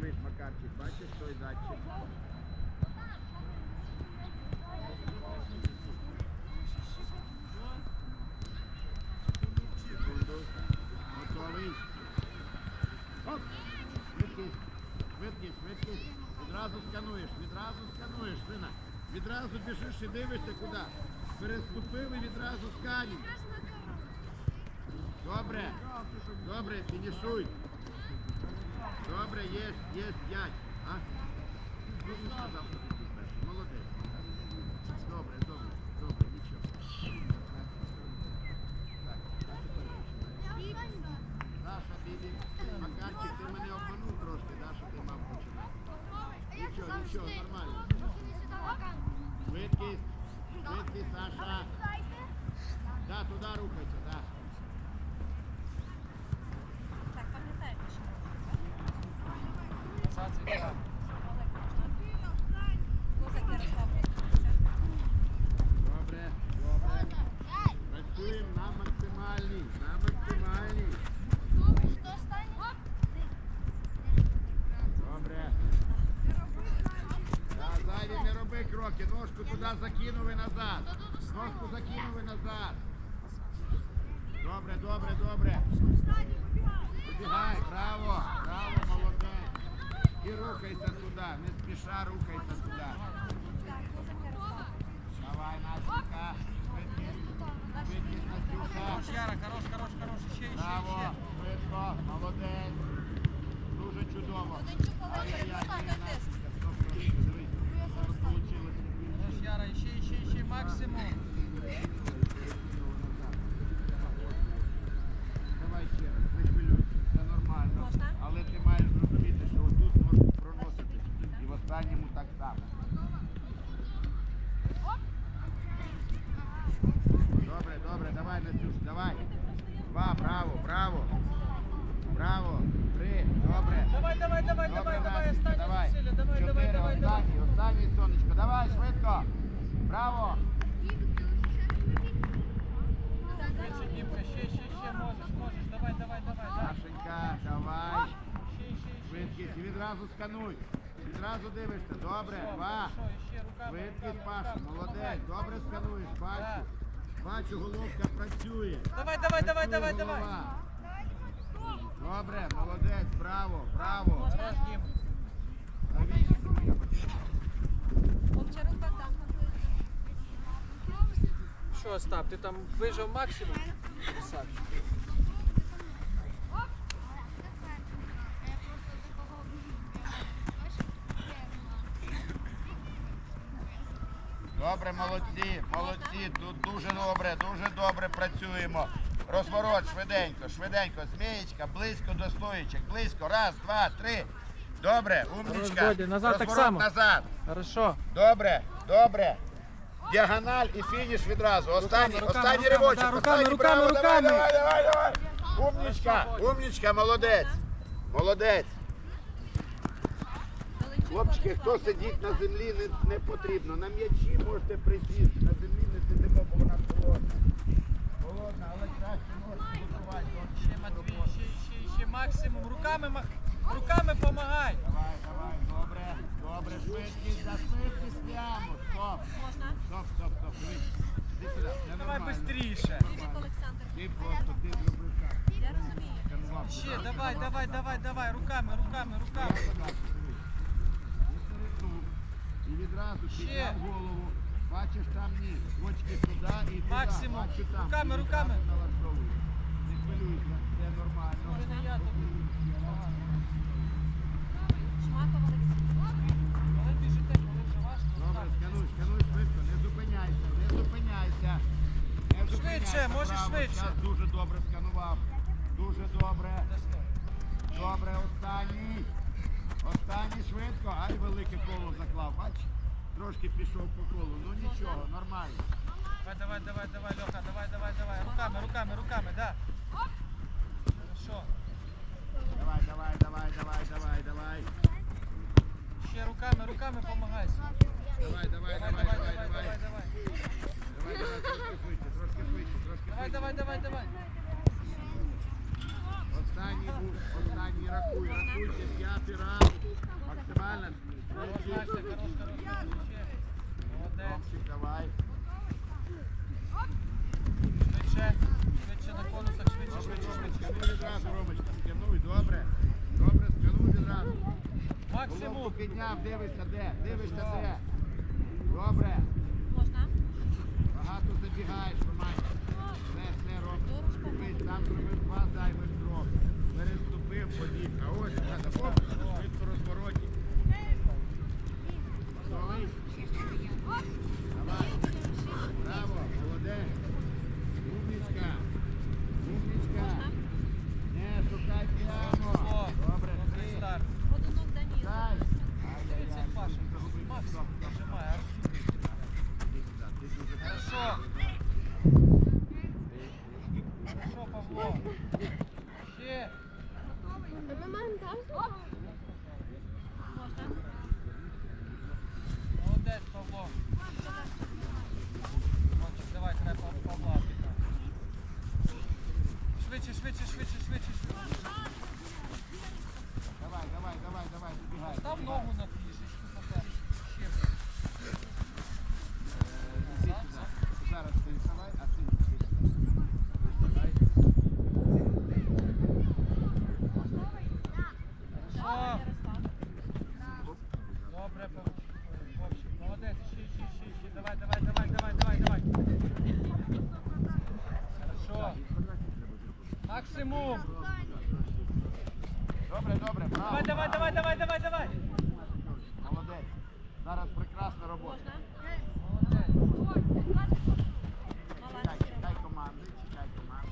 Дивись, Макарчик, бачиш той датчик? Готовий. Оп! Швидкість, швидкість, швидкість. Відразу скануєш, відразу скануєш, сина. Відразу біжиш і дивишся куди. Переступив і відразу сканінг. Добре. Добре, фінішуй. Добре, є, є, п'ять. А? Ну, не сказав, що ти перший. Молодець. Добре, добре, добре, нічого. Так, а тепер починаєш. Даша, Бібі, Макарчик, ти мене обманув трошки, да, що ти мав починати. Нічого, нічого, нормально. Швидкість, швидкість, Саша. Да, туди рухайся, да. Кроки, ножку туди закинули назад. Ножку закинули назад. Добре, добре, добре. Вибігай, браво, браво, молодець. І рухайся туди, не спіша рухайся туди. Давай, швидкість, Настюша. Хорош, Яра, хорош, хорош, хорош, ще, ще, Браво, ще. швидко, молодець. Дуже чудово. Ай-яй-яй, поставте Настенька, тест. стоп, стоп, дивись. Зараз получилось. Хорош, Яра, ще, ще, ще, максимум. Давай ще раз, не хвилюйся, все нормально. Можна? Але ти маєш зрозуміти, що отут можна проносити. І в останньому так само. Добре, добре, давай, Настюш, давай. Два, браво, браво. Браво. Три, добре. Давай, давай, давай, давай, останні давай. зусилля, давай, давай, давай, давай. останній, сонечко. Давай, швидко. Браво. Швидше, Дімка, ще, ще, ще, можеш, можеш, давай, давай, давай. Машенька, давай. Ще, ще, ще, Швидкість. І відразу скануй. Відразу дивишся. Добре. Два. ще Швидкість, Паша. Молодець. Добре скануєш. Бачу. Бачу, головка працює. Давай, давай, давай, давай, давай. Добре, молодець, браво, браво. Що, Остап, ти там вижив максимум? Добре, молодці, молодці. Тут дуже добре, дуже добре працюємо. Розворот швиденько, швиденько. Змієчка, близько до стоїчок. Близько. Раз, два, три. Добре, умничка. Розводі, назад так само. назад. Хорошо. Добре, добре. Діагональ і фініш відразу. Останній, останній руками, ривочок. руками, останній, руками, давай, давай, давай, давай. Умничка, Хорошо, умничка, молодець. Молодець. Хлопчики, хто сидіть на землі не, не потрібно. На м'ячі можете присісти. На землі не сидимо, бо вона холодна. Холодна, але краще можете готувати. Ще, Матвій, ще, ще, ще максимум. Руками, ма- руками помагай. Давай, давай, добре, добре, швидкість, за швидкість прямо. Стоп, Можна? стоп, стоп, стоп. Іди сюди, все Давай нормально. Олександр. Ти просто, ти зробив так. Я розумію. Ще, давай, давай, давай, давай. Руками, руками, руками. І відразу підняв голову. Бачиш там ні. Очки туди і туди. Максимум. Бачу там. Руками, руками. Не хвилюйся, все нормально. Може, я тобі. Біжите, коли вже важко. Добре, скануй, скануй швидко, не зупиняйся, не зупиняйся. Не Швидше, можеш швидше. Зараз дуже добре сканував. Дуже добре. Добре, останній. Останній швидко. Ай, велике коло заклав. Бач? Трошки пішов по колу. Ну нічого, нормально. Давай, давай, давай, давай, Леха, давай, давай, давай. Руками, руками, руками, да. Хорошо. Давай, давай, давай, давай, давай, давай. Ще руками, руками помагай. Давай, давай, Давай, давай, давай, давай, давай, давай. давай, давай. Давай, давай, трошки швидше, трошки швидше, Давай, давай, давай, давай. Останній був, останній рахуй, рахуйте, п'ятий раз. максимально. Ромчик, давай. Швидше, швидше на конусах, швидше, Добре, швидше, швидше. скануй відразу, Ромочка, скануй, добре. Добре, скануй відразу. Головку Максимум. підняв, дивишся де, дивишся де. Добре. Можна? Багато забігаєш, Романь. Все, все, Ром. Дивись, там зробив два зайвих кроки. Переступив, побіг. А ось треба, оп, швидко розвороті. Готовий? Давай. Браво, молодець. Умничка. Умничка. Не, шукай прямо. О, Добре, добрий три. старт. Годунок Даніл. Дай. Дивіться, Ай-яй-яй, Паша. загубив. Макс, Стоп, стоп, стоп. нажимай, аж сюди. Іди сюди, ти дуже Хорошо. Хорошо, Павло. Ще. Можна? Молодець, Павло. Мальчик, давай, треба Пав- Павла обіграти. Швидше, швидше, швидше, швидше, швидше. Давай, давай, давай, давай, забігай. Став забігай. ногу на фішечку, пока. Ще. Іди сюди. Зараз ти вставай, а ти іди сюди. Виставай. Хорошо. Ярослав. Оп. Добре, Павло. Вовчик, молодець. Ще, ще, ще, ще. Давай, давай, давай, давай, давай, давай. Хорошо. Максимум. Добре, добре, браво. Давай, давай, давай, давай, давай, давай. Молодець. Зараз прекрасна робота. Можна? Молодець. Чекай, чекай команди, чекай команди.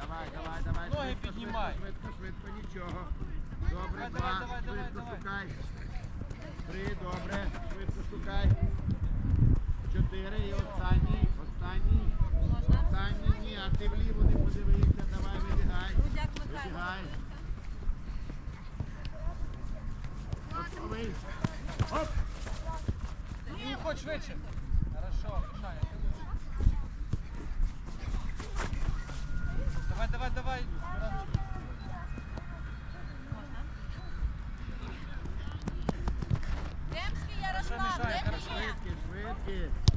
Давай, давай, давай. Ноги піднімай. Швидко, швидко, нічого. Добре, Давай, два. давай, давай, Швидко давай. шукай. Три, добре. Швидко шукай. Чотири і останній. Останній. Останній. Ні, а ти вліво не подивився. Давай, вибігай. Вибігай. Готовий. Оп! І хоч швидше. Хорошо, Мишаня. Давай, давай, давай. Демський Ярослав. Де ти є? Швидкі, швидкі.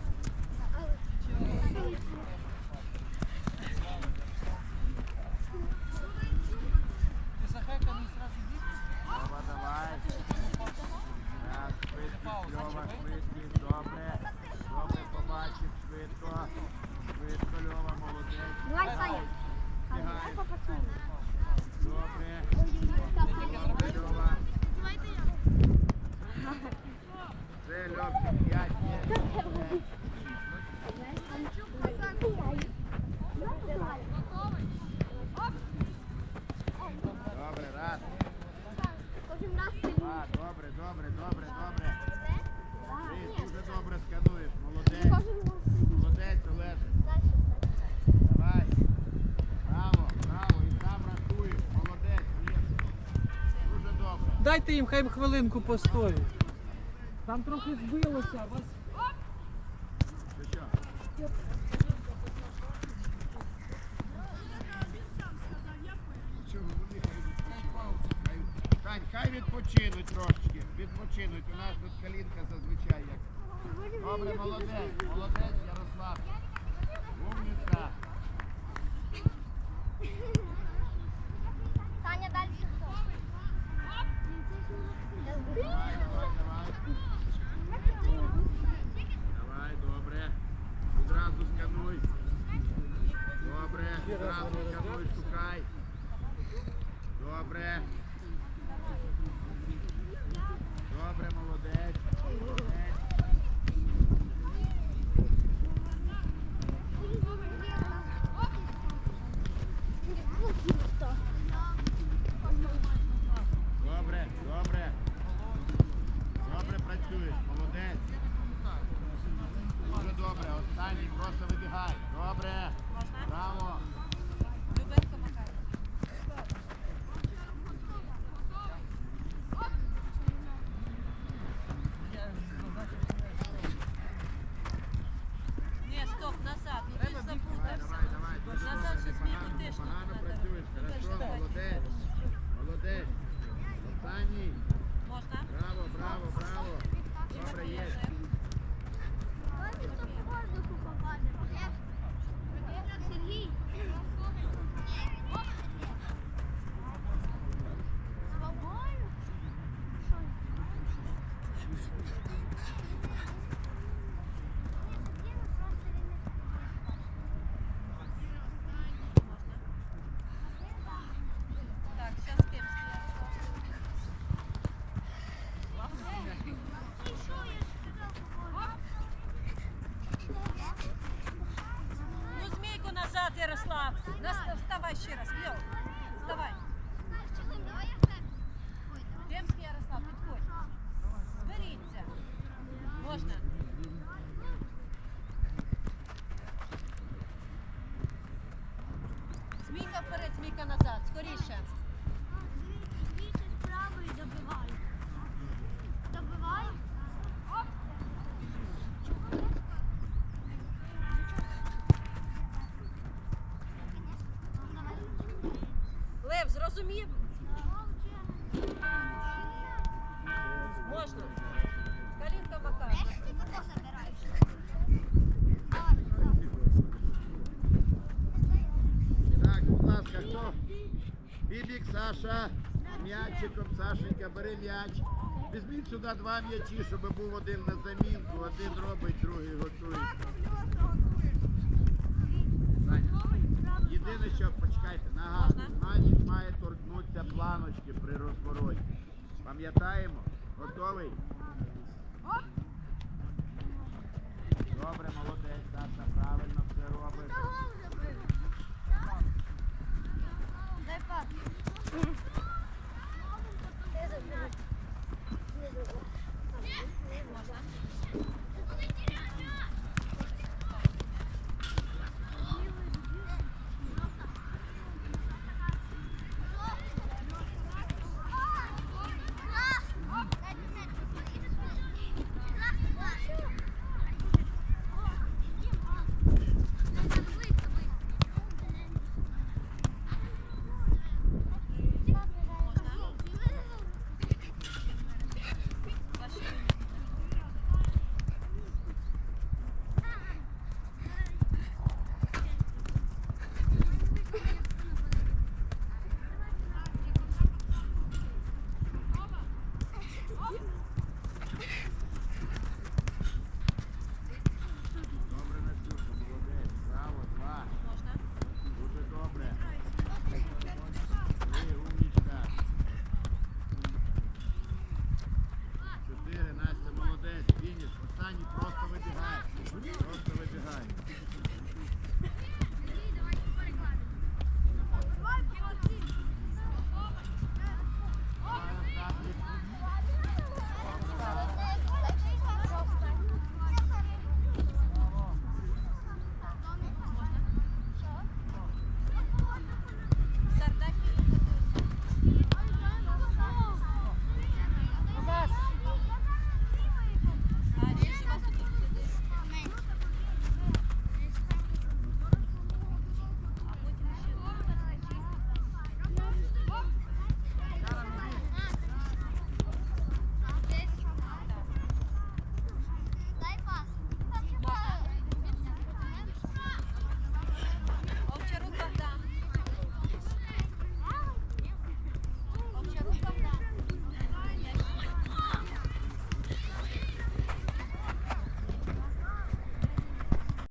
Це, Льовчик, п'ять є. Молодець. Добре, раз. Два, добре, добре, добре, добре. Ти дуже добре скануєш, молодець. Молодець, Олеже. Давай. Браво, браво. І сам рахуєш. Молодець, Олег. Дуже добре. Дайте їм хай хвилинку постоють. Там трохи збилося, вас Тань, хай відпочинуть трошечки. Відпочинуть. У нас тут калінка зазвичай як. Добре, молодець. Молодець, Ярослав. Умниця. Вставай ще раз, Лео. Вставай. Бібік, Саша, м'ячиком, Сашенька, бери м'яч. Візьміть сюди два м'ячі, щоб був один на замінку, один робить, другий готує. Саня, Єдине, що почекайте, нагадую, значить має торкнутися планочки при розвороті. Пам'ятаємо? Готовий? Добре, молодець, Саша, правильно Mm-hmm.